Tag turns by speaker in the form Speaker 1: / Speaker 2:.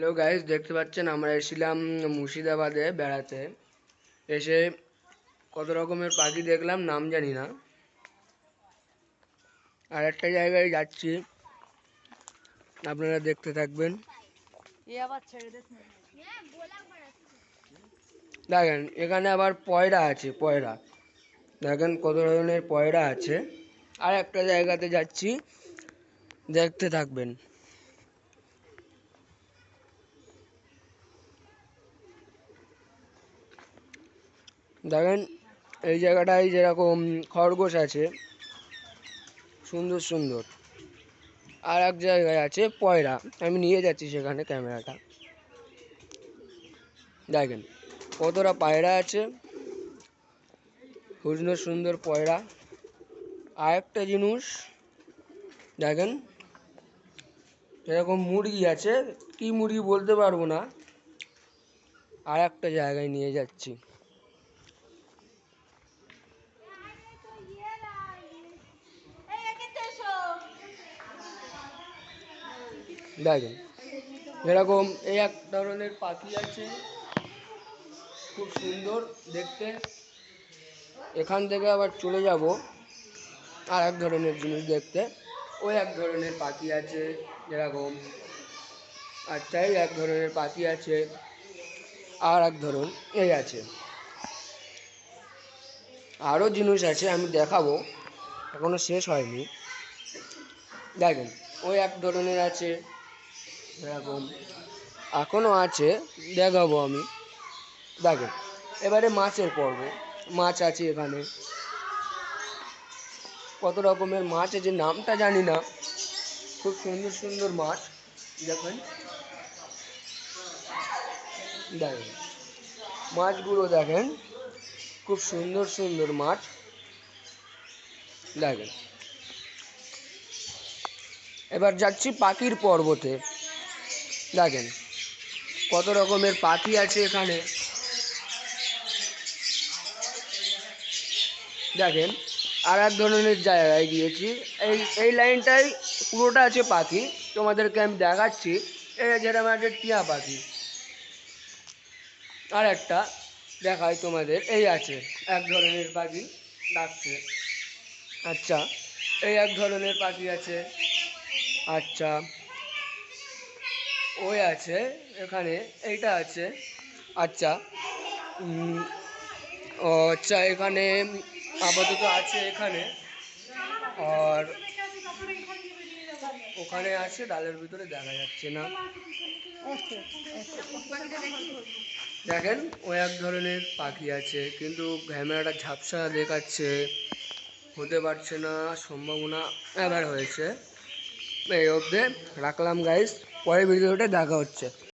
Speaker 1: Hello guys দেখতে পাচ্ছেন আমরা এসেছিলাম মুর্শিদাবাদে বেড়াতে। এসে কত রকমের পাখি দেখলাম নাম জানি না। আর একটা জায়গায় যাচ্ছি। আপনারা দেখতে থাকবেন। দেখেন এখানে আবার পয়রা আছে পয়রা। দেখেন কত ধরনের পয়রা আছে। আর একটা জায়গাতে যাচ্ছি দেখতে থাকবেন। দেখেন, এই জায়গাটায় যেরকম খরগোশ আছে, সুন্দর সুন্দর। আর এক জায়গায় আছে পয়রা। আমি নিয়ে যাচ্ছি সেখানে ক্যামেরাটা। দেখেন, কতটা পায়রা আছে। সুন্দর সুন্দর পয়রা। আর একটা জিনিস, দেখেন এরকম মুরগি আছে, কি মুরগি বলতে পারব না। আর একটা জায়গায় নিয়ে যাচ্ছি। দেখেন, এরকম এই এক ধরনের পাখি আছে, খুব সুন্দর দেখতে। এখান থেকে আবার চলে যাব, আর এক ধরনের জিনিস দেখতে। ওই এক ধরনের পাখি আছে যেরকম আচ্ছা এই এক ধরনের পাখি আছে, আর এক ধরন এই আছে। আরও জিনিস আছে, আমি দেখাবো, এখনও শেষ হয়নি। দেখেন, ওই এক ধরনের আছে এরকম এখনও আছে, দেখাবো আমি। দেখেন, এবারে মাছের পর্ব। মাছ আছে এখানে। কত রকমের মাছ আছে, নামটা জানি না। খুব সুন্দর সুন্দর মাছ, দেখেন। দেখেন, মাছগুলো দেখেন, খুব সুন্দর সুন্দর মাছ। দেখেন। এবার যাচ্ছি পাখির পর্বতে। দেখেন, কত রকমের পাখি আছে এখানে। দেখেন আর এক ধরনের জায়গায় গিয়েছি। এই এই লাইনটাই পুরোটা আছে পাখি। তোমাদেরকে আমি দেখাচ্ছি। এই যেরকম আছে টিয়া পাখি। আর একটা দেখাই তোমাদের। এই আছে, এক ধরনের পাখি ডাকছে। আচ্ছা এই এক ধরনের পাখি আছে। আচ্ছা। ওই আছে, এখানে এইটা আছে। আচ্ছা ও আচ্ছা এখানে আপাতত আছে এখানে। আর ওখানে আছে, ডালের ভিতরে দেখা যাচ্ছে না। দেখেন, ও এক ধরনের পাখি আছে, কিন্তু ক্যামেরাটা ঝাপসা দেখাচ্ছে। হতে পারছে না, সম্ভাবনা এবার হয়েছে। এই অবধি রাখলাম গাইস পরের ভিডিওটা দেখা হচ্ছে।